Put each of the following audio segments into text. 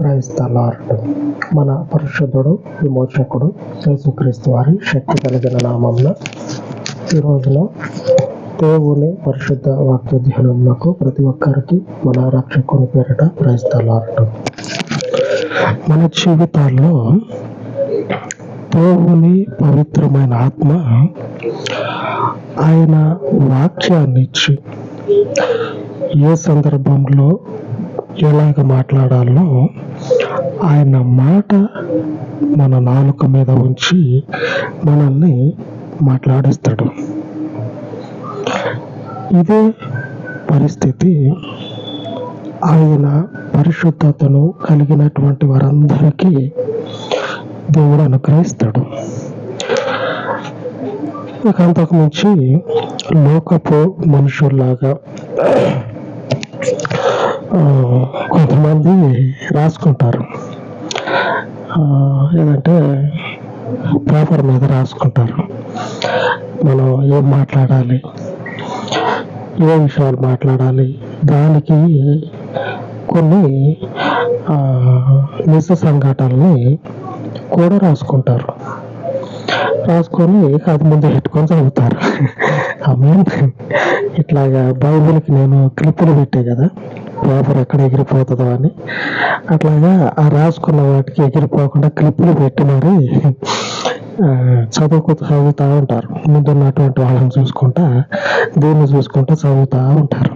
క్రైస్తలార్డు. మన పరిశుద్ధుడు విమోచకుడు యేసుక్రీస్తు వారి శక్తి కలిగిన నామంన ఈ రోజున దేవుని పరిశుద్ధ వాక్య ధ్యానములకు ప్రతి ఒక్కరికి మన రక్షకుని పేరిట క్రైస్తలార్డు. మన జీవితాల్లో దేవుని పవిత్రమైన ఆత్మ ఆయన వాక్యాన్నిచ్చి ఏ సందర్భంలో వచ్చేలాగా మాట్లాడాలో ఆయన మాట మన నాలుక మీద ఉంచి మనల్ని మాట్లాడిస్తాడు. ఇదే పరిస్థితి ఆయన పరిశుద్ధతను కలిగినటువంటి వారందరికీ దేవుడు అనుగ్రహిస్తాడు. ఇక అంతకుమించి లోకపు మనుషుల్లాగా కొంతమంది రాసుకుంటారు. ఏదంటే పేపర్ మీద రాసుకుంటారు. మనం ఏం మాట్లాడాలి? ఏ విషయాలు మాట్లాడాలి? దానికి కొన్ని నిజ సంఘటనల్ని కూడా రాసుకుంటారు. రాసుకొని అది ముందు పెట్టుకొని చదువుతారు. ఆమె ఇట్లాగా బైబిల్కి నేను క్లిప్పులు పెట్టే కదా పేపర్ ఎక్కడ ఎగిరిపోతుందో అని. అట్లాగా ఆ రాసుకున్న వాటికి ఎగిరిపోకుండా క్లిప్పులు పెట్టి మరి చదువుకు చదువుతూ ఉంటారు. ముందున్నటువంటి వాళ్ళని చూసుకుంటా దీన్ని చూసుకుంటా చదువుతూ ఉంటారు.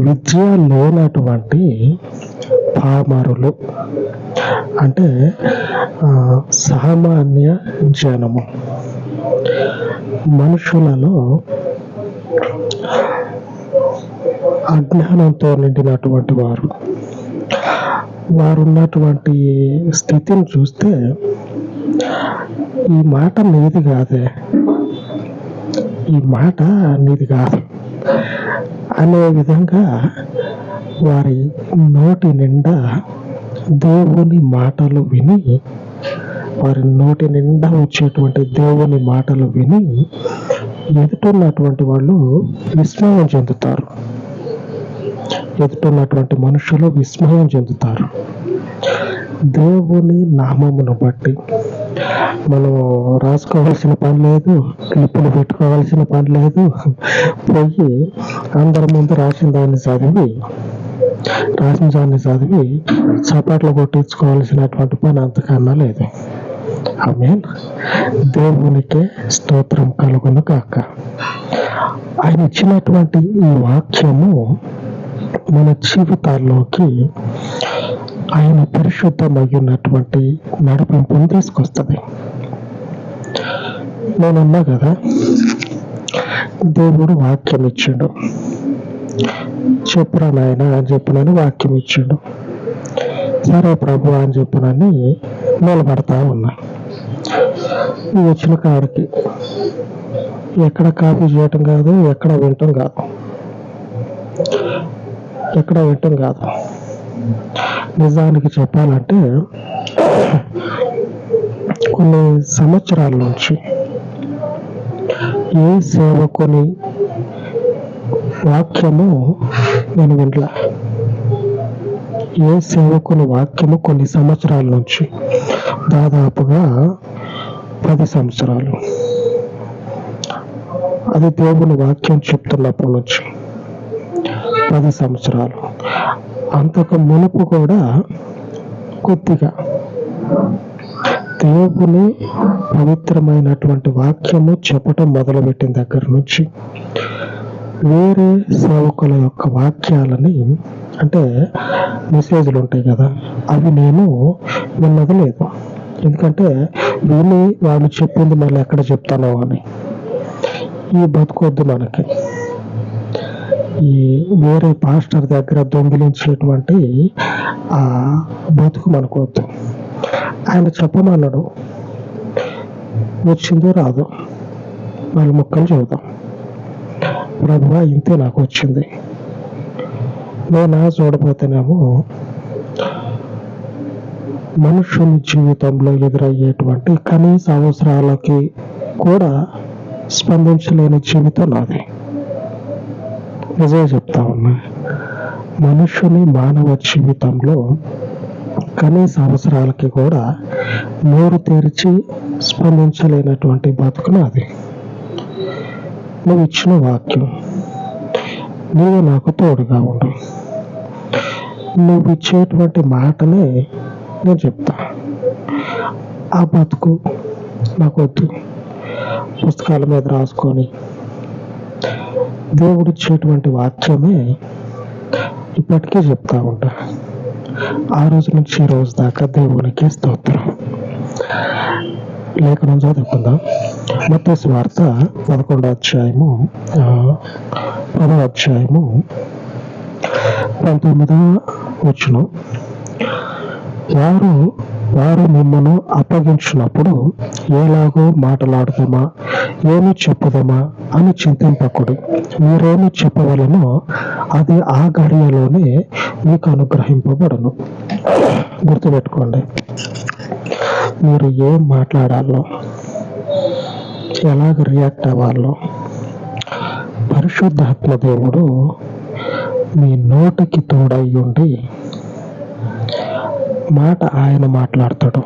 విద్య లేనటువంటి పామరులు అంటే ఆ, సామాన్య జనము. మనుషులలో అజ్ఞానంతో నిండినటువంటి వారు. వారు ఉన్నటువంటి స్థితిని చూస్తే ఈ మాట నీది కాదే. ఈ మాట నీది కాదు. అనే విధంగా వారి నోటి నిండా దేవుని మాటలు విని వారి నోటి నిండా వచ్చేటువంటి దేవుని మాటలు విని ఎదుటున్నటువంటి వాళ్ళు విస్మయం చెందుతారు. ఎదుటున్నటువంటి మనుషులు విస్మయం చెందుతారు. దేవుని నామమును బట్టి మనం రాసుకోవాల్సిన పని లేదు క్లిప్పులు పెట్టుకోవాల్సిన పని లేదు పోయి అందరి ముందు రాసిన దాన్ని చదివి రాసిన దాన్ని చదివి చపాట్లు కొట్టించుకోవాల్సినటువంటి పని అంతకన్నా లేదు. ఆమెన్. దేవునికి స్తోత్రం కలుగును కాక ఆయన ఇచ్చినటువంటి ఈ వాక్యము మన జీవితాల్లోకి ఆయన పరిశుద్ధమైనటువంటి నడిపింపును తీసుకొస్తుంది నేనున్నా కదా దేవుడు వాక్యం ఇచ్చాడు చెప్పురా నాయన అని చెప్పినని వాక్యం ఇచ్చాడు సరే ప్రభు అని చెప్పినని నిలబడతా ఉన్నా. వచ్చిన కాడికి ఎక్కడ కాపీ చేయటం కాదు ఎక్కడ వినటం కాదు. ఎక్కడ వినటం కాదు. నిజానికి చెప్పాలంటే కొన్ని సంవత్సరాల నుంచి ఏ సేవకుని వాక్యము నేను వినలా. ఏ సేవకుని వాక్యము కొన్ని సంవత్సరాల నుంచి దాదాపుగా పది సంవత్సరాలు. అది దేవుని వాక్యం చెప్తున్నప్పటి నుంచి పది సంవత్సరాలు. అంతకు మునుపు కూడా కొద్దిగా దేవుని పవిత్రమైనటువంటి వాక్యము చెప్పటం మొదలుపెట్టిన దగ్గర నుంచి వేరే సేవకుల యొక్క వాక్యాలని అంటే మెసేజ్లు ఉంటాయి కదా అవి నేను విన్నది లేదు. ఎందుకంటే విని వాళ్ళు చెప్పింది మళ్ళీ ఎక్కడ చెప్తానో అని. ఈ బతుకొద్దు మనకి. ఈ వేరే పాస్టర్ దగ్గర దొంగిలించేటువంటి ఆ బతుకు మనకొద్దు. ఆయన చెప్పమన్నాడు వచ్చిందో రాదు వాళ్ళ ముక్కలు చూద్దాం ప్రభువా ఇంతే నాకు వచ్చింది. నేనా చూడబోతేనేమో మనుషుని జీవితంలో ఎదురయ్యేటువంటి కనీస అవసరాలకి కూడా స్పందించలేని జీవితం నాది. నిజమే చెప్తా ఉన్నా మనుషుని మానవ జీవితంలో కనీస అవసరాలకి కూడా నోరు తెరిచి స్పందించలేనటువంటి బతుకు నాది. నువ్వు ఇచ్చిన వాక్యం నీవు నాకు తోడుగా ఉండు. నువ్వు ఇచ్చేటువంటి మాటనే నేను చెప్తా. ఆ బతుకు నాకు వద్దు. పుస్తకాల మీద రాసుకొని దేవుడిచ్చేటువంటి వాక్యమే ఇప్పటికీ చెప్తా ఉంటా. ఆ రోజు నుంచి ఈ రోజు దాకా దేవునికి స్తోత్రం. లేఖనం చదువుకుందాం. మొత్తం వార్త పదకొండో అధ్యాయము పదో అధ్యాయము పంతొమ్మిదవ వచ్చును వారు వారు మిమ్మను అప్పగించినప్పుడు ఎలాగో మాట్లాడదామా? ఏమి చెప్పుదామా? అని చింతింపకుడు. మీరేమి చెప్పవలనో అది ఆ గడియలోనే మీకు అనుగ్రహింపబడను. గుర్తుపెట్టుకోండి. మీరు ఏం మాట్లాడాలో ఎలాగ రియాక్ట్ అవ్వాలో పరిశుద్ధాత్మ దేవుడు మీ నోటికి ఉండి మాట ఆయన మాట్లాడతాడు.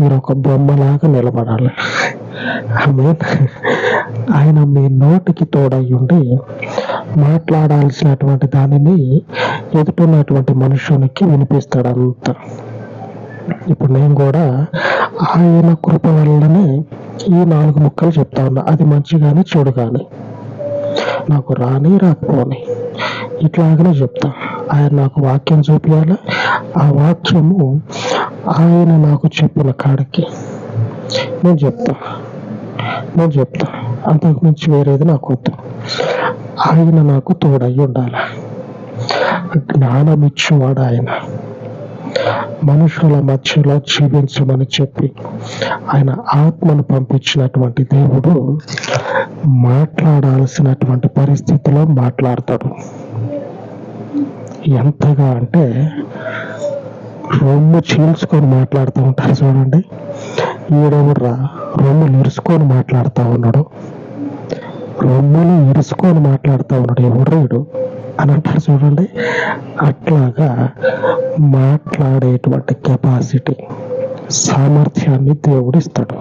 మీరు ఒక బొమ్మలాగా నిలబడాలి. ఆయన మీ నోటికి తోడయ్యుండి మాట్లాడాల్సినటువంటి దానిని ఎదుటిన్నటువంటి మనుషునికి వినిపిస్తాడు అంత ఇప్పుడు నేను కూడా ఆయన కృప వల్లనే ఈ నాలుగు ముక్కలు చెప్తా ఉన్నా. అది మంచి కానీ చెడు కానీ నాకు రాని రాకపోని. ఇట్లాగనే చెప్తా. ఆయన నాకు వాక్యం చూపించాలి ఆ వాక్యము ఆయన నాకు చెప్పిన కాడికి నేను చెప్తా. నేను చెప్తా. అంతకు మించి వేరేది నాకు వద్దు. ఆయన నాకు తోడై ఉండాలి. జ్ఞానం ఇచ్చేవాడు ఆయన. మనుషుల మధ్యలో జీవించమని చెప్పి ఆయన ఆత్మను పంపించినటువంటి దేవుడు మాట్లాడాల్సినటువంటి పరిస్థితిలో మాట్లాడతాడు. ఎంతగా అంటే రొమ్ము చీల్చుకొని మాట్లాడుతూ ఉంటారు చూడండి. ఈడెవడ్రా రొమ్ములు ఇరుసుకొని మాట్లాడుతూ ఉన్నాడు. రొమ్ములు ఇరుసుకొని మాట్లాడుతూ ఉన్నాడు. ఎవడు అని అంటారు చూడండి. అట్లాగా మాట్లాడేటువంటి కెపాసిటీ సామర్థ్యాన్ని దేవుడు ఇస్తాడు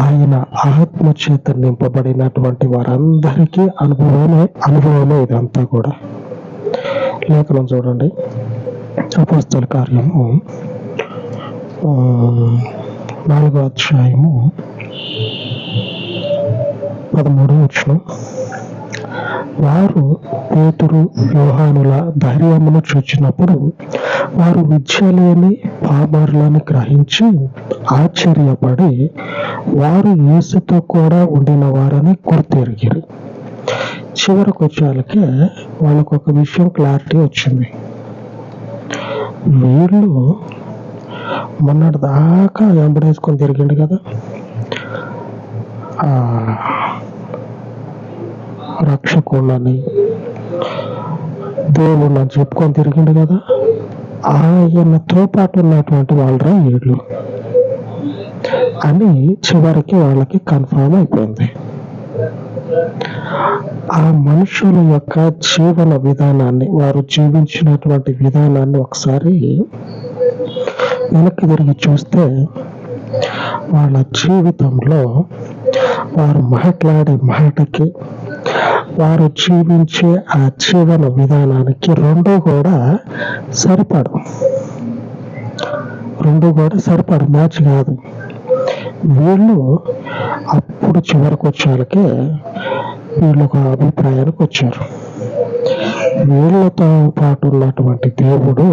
ఆయన ఆత్మ చేత నింపబడినటువంటి వారందరికీ అనుభవమే అనుభవమే ఇదంతా కూడా. లేఖనం చూడండి. అపోస్తల కార్యము. నాలుగో అధ్యాయము. పదమూడు వచ్చిన వారు పేతురు వ్యూహానుల ధైర్యమును చూచినప్పుడు వారు విద్య లేని పామరులను గ్రహించి ఆశ్చర్యపడి వారు యేసుతో కూడా ఉండిన వారని గుర్తెరిగిరి. చివరికి వచ్చేళ్ళకే వాళ్ళకు ఒక విషయం క్లారిటీ వచ్చింది. వీళ్ళు మొన్నటి దాకా వెంబడేసుకొని తిరిగిండు కదా. ఆ రక్షకులని దేవుడు నాకు చెప్పుకొని తిరిగిండు కదా. ఆయనతో పాటు ఉన్నటువంటి వాళ్ళరా వీళ్ళు? అని చివరికి వాళ్ళకి కన్ఫర్మ్ అయిపోయింది. ఆ మనుషుల యొక్క జీవన విధానాన్ని వారు జీవించినటువంటి విధానాన్ని ఒకసారి వెనక్కి తిరిగి చూస్తే వాళ్ళ జీవితంలో వారు మాట్లాడే మాటకి వారు జీవించే ఆ జీవన విధానానికి రెండు కూడా సరిపడు రెండు కూడా సరిపడు మ్యాచ్ కాదు. వీళ్ళు అప్పుడు చివరికి వచ్చేళ్ళకే వీళ్ళు ఒక అభిప్రాయానికి వచ్చారు. వీళ్ళతో పాటు ఉన్నటువంటి దేవుడు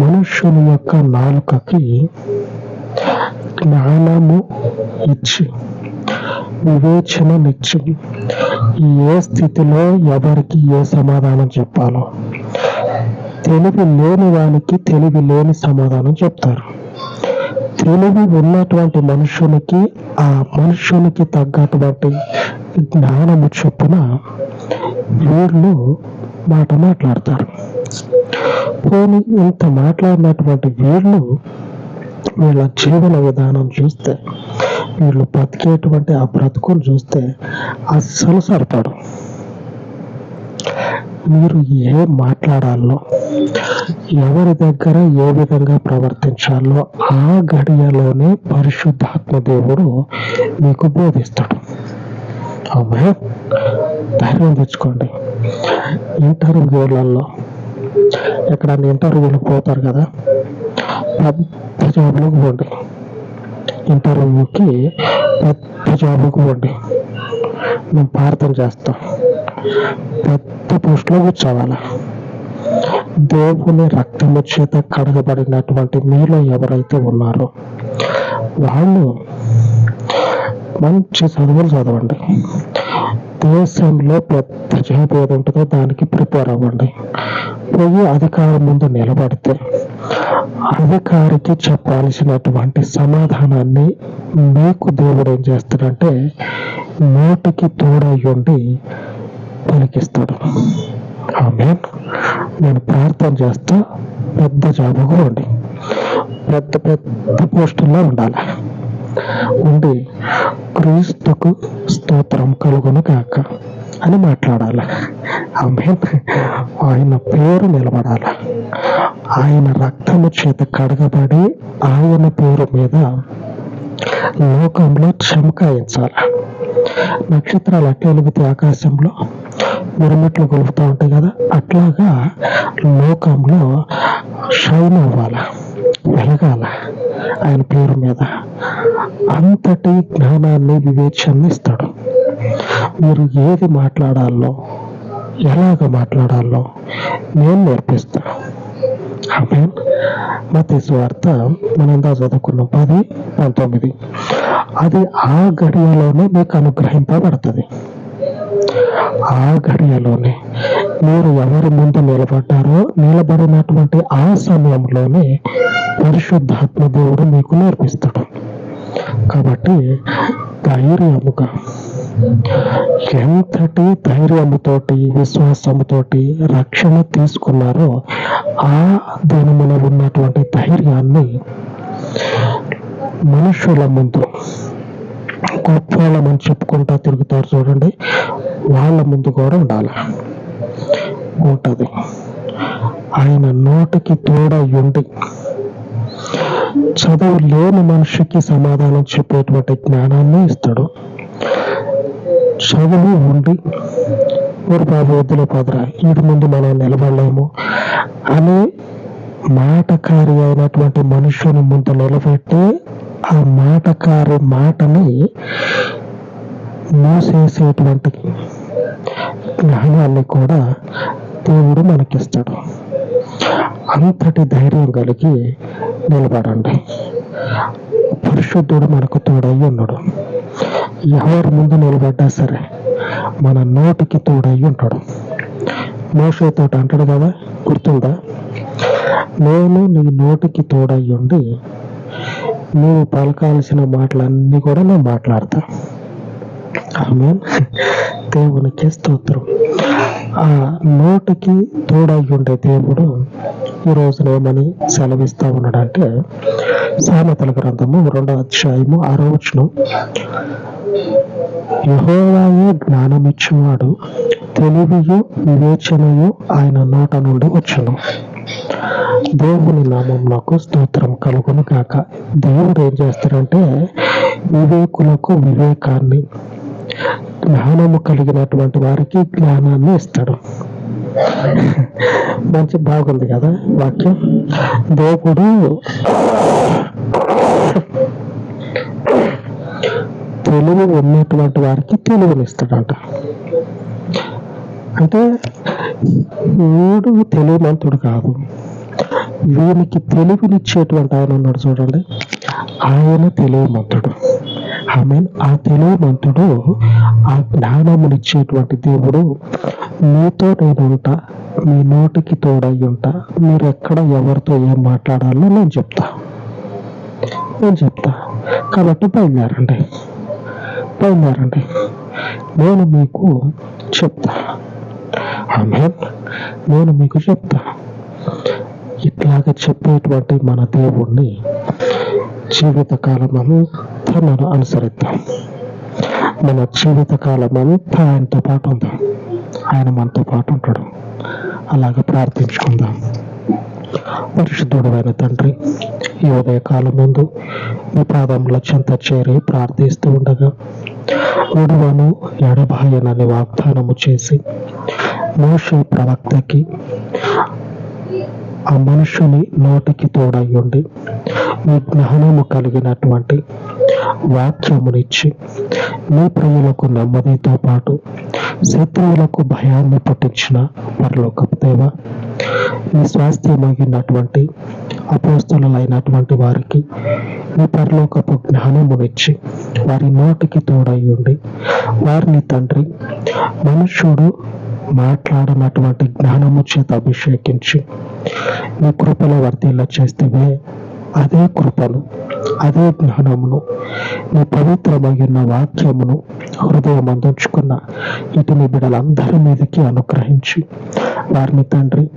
మనుష్యుని యొక్క నాలుకకి జ్ఞానము ఇచ్చి వివేచననిచ్చి ఏ స్థితిలో ఎవరికి ఏ సమాధానం చెప్పాలో తెలివి లేని వానికి తెలివి లేని సమాధానం చెప్తారు. తెలివి ఉన్నటువంటి మనుషునికి ఆ మనుషునికి తగ్గటువంటి జ్ఞానము చొప్పున వీళ్ళు మాట మాట్లాడతారు. పోనీ ఇంత మాట్లాడినటువంటి వీళ్ళు వీళ్ళ జీవన విధానం చూస్తే వీళ్ళు బతికేటువంటి ఆ బ్రతుకులు చూస్తే అస్సలు సరిపడం మీరు ఏం మాట్లాడాలో ఎవరి దగ్గర ఏ విధంగా ప్రవర్తించాలో ఆ గడియలోనే పరిశుద్ధాత్మ దేవుడు మీకు బోధిస్తాడు. అవునా ధైర్యం తెచ్చుకోండి. ఇంటర్వ్యూలలో ఎక్కడన్నా ఇంటర్వ్యూలకు పోతారు కదా? పెద్ద జాబులకు పోండి. ఇంటర్వ్యూకి పెద్ద జాబ్లోకి పోండి. మేము ప్రార్థన చేస్తాం. పెద్ద పోస్ట్లో కూర్చోవాలి? దేవుని రక్తము చేత కడగబడినటువంటి మీలో ఎవరైతే ఉన్నారో వాళ్ళు మంచి చదువులు చదవండి. దేశంలో పెద్ద జాబ్ ఏది ఉంటుందో దానికి ప్రిపేర్ అవ్వండి. పోయి అధికారం ముందు నిలబడితే అధికారికి చెప్పాల్సినటువంటి సమాధానాన్ని మీకు దేవుడు ఏం చేస్తాడంటే నోటికి ఉండి పలికిస్తాడు. ఆమె నేను ప్రార్థన చేస్తా పెద్ద జాబుగా ఉండి పెద్ద పెద్ద పోస్టుల్లో ఉండాలి. ఉండి క్రీస్తుకు స్తోత్రం కలుగును కాక అని మాట్లాడాలి. ఆమె ఆయన పేరు నిలబడాలి. ఆయన రక్తము చేత కడగబడి ఆయన పేరు మీద లోకంలో చెమకాయించాలి. నక్షత్రాలు అట్లా ఆకాశంలో. మిరమట్లు కొలుపుతూ ఉంటాయి కదా అట్లాగా లోకంలో షైన్ అవ్వాల వెలగాల ఆయన పేరు మీద. అంతటి జ్ఞానాన్ని వివేచనని ఇస్తాడు. మీరు ఏది మాట్లాడాలో ఎలాగ మాట్లాడాలో నేను నేర్పిస్తాను. ఆమె మత వార్త మనందా చదువుకున్నాం. పది పంతొమ్మిది. అది ఆ గడియలోనే మీకు అనుగ్రహింపబడుతుంది. ఆ గడియలోనే మీరు ఎవరి ముందు నిలబడ్డారో నిలబడినటువంటి ఆ సమయంలోనే పరిశుద్ధాత్మ దేవుడు మీకు నేర్పిస్తాడు. కాబట్టి ధైర్యముగా ఎంతటి ధైర్యముతోటి విశ్వాసముతోటి రక్షణ తీసుకున్నారో ఆ దినమున ఉన్నటువంటి ధైర్యాన్ని మనుషుల ముందు గొప్పవాళ్ళమని చెప్పుకుంటా తిరుగుతారు చూడండి. వాళ్ళ ముందు కూడా ఉండాలి. ఉంటుంది ఆయన నోటికి తోడ ఉండి చదువు లేని మనిషికి సమాధానం చెప్పేటువంటి జ్ఞానాన్ని ఇస్తాడు. చదువు ఉండి ఊరు బాబు వద్దులే పదరా వీటి ముందు మనం నిలబడలేము అని మాటకారి అయినటువంటి మనుషుని ముందు నిలబెట్టి ఆ మాటకారి మాటని మూసేసేటువంటి జ్ఞానాన్ని కూడా దేవుడు మనకిస్తాడు. అంతటి ధైర్యం కలిగి నిలబడండి. పరిశుద్ధుడు మనకు తోడై ఉన్నాడు. ఎవరి ముందు నిలబడ్డా సరే మన నోటికి తోడై ఉంటాడు. మోసతో అంటాడు కదా గుర్తుందా? నేను నీ నోటికి తోడై ఉండి నువ్వు పలకాల్సిన మాటలన్నీ కూడా నేను మాట్లాడతా. ఆమె దేవునికి స్తోత్రం. ఆ నోటికి తోడై ఉండే దేవుడు ఈ రోజున ఏమని సెలవిస్తా ఉన్నాడంటే సామెతల గ్రంథము రెండో అధ్యాయము ఆరో వచనం. యహోవాయే జ్ఞానమిచ్చువాడు తెలివియు వివేచనయు ఆయన నోట నుండి వచ్చును. దేవుని నామం నాకు స్తోత్రం కలుగును కాక దేవుడు ఏం చేస్తాడంటే వివేకులకు వివేకాన్ని జ్ఞానము కలిగినటువంటి వారికి జ్ఞానాన్ని ఇస్తాడు. మంచి బాగుంది కదా వాక్యం? దేవుడు తెలివి ఉన్నటువంటి వారికి తెలివినిస్తాడంట. అంటే వీడు తెలివిమంతుడు కాదు. వీనికి తెలివినిచ్చేటువంటి ఆయన ఉన్నాడు చూడండి. ఆయన తెలివిమంతుడు. ఐ మీన్ ఆ తెలివిమంతుడు ఆ జ్ఞానమునిచ్చేటువంటి దేవుడు మీతో నేను ఉంటా మీ నోటికి తోడై ఉంటా మీరు ఎక్కడ ఎవరితో ఏం మాట్లాడాలో నేను చెప్తా. నేను చెప్తా. కాబట్టి బయలుదేరండి. బయలుదేరండి. నేను మీకు చెప్తా. ఆమెన్ నేను మీకు చెప్తా. ఇట్లాగ చెప్పేటువంటి మన దేవుణ్ణి జీవితకాలం అంతా మనం అనుసరిద్దాం. మన జీవితకాలం అంతా ఆయనతో పాటు ఉందాం. ఆయన మనతో పాటు ఉంటాడు. అలాగ ప్రార్థించుకుందాం. పరిశుద్ధుడమైన తండ్రి ఈ ఉదయకాలం ముందు మీ పాదంలో చెంత చేరి ప్రార్థిస్తూ ఉండగా విడువను ఎడబాయనని వాగ్దానము చేసి మోషే ప్రవక్తకి ఆ మనుషుని నోటికి తోడయ్యుండి మీ జ్ఞానము కలిగినటువంటి వాక్యమునిచ్చి మీ ప్రజలకు నెమ్మదితో పాటు శత్రువులకు భయాన్ని పుట్టించిన పరలోకపు దేవ మీ స్వాస్థ్యమగినటువంటి అపోస్తులైనటువంటి వారికి మీ పరలోకపు జ్ఞానమునిచ్చి వారి నోటికి తోడయ్యుండి వారిని తండ్రి మనుష్యుడు మాట్లాడనటువంటి జ్ఞానము చేత అభిషేకించి. నీ కృపలో వర్తిల్ల చేస్తే అదే కృపను అదే జ్ఞానమును నీ పవిత్రమైన వాక్యమును హృదయం అందించుకున్న ఇటు బిడ్డలందరి మీదకి అనుగ్రహించి. వారిని తండ్రి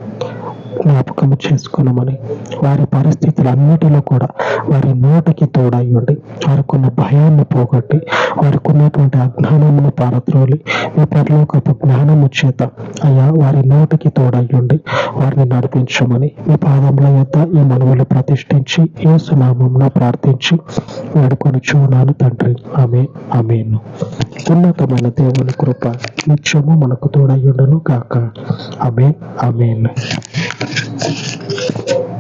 జ్ఞాపకము చేసుకున్నామని వారి పరిస్థితులన్నిటిలో కూడా వారి నోటికి తోడయ్యండి వారికున్న భయాన్ని పోగొట్టి వారికి ఉన్నటువంటి అజ్ఞానమును పారద్రోలి మీ పరలోకపు జ్ఞానము చేత అయ్యా వారి నోటికి తోడయ్యండి వారిని నడిపించమని మీ పాదముల యొక్క ఈ మనవులు ప్రతిష్ఠించి ఏ సునామంలో ప్రార్థించి వేడుకొని చూనాను తండ్రి. ఆమె ఆమెను. ఉన్నతమైన దేవుని కృప నిత్యము మనకు తోడయ్యుండను కాక ఆమె ఆమెన్. Thank you.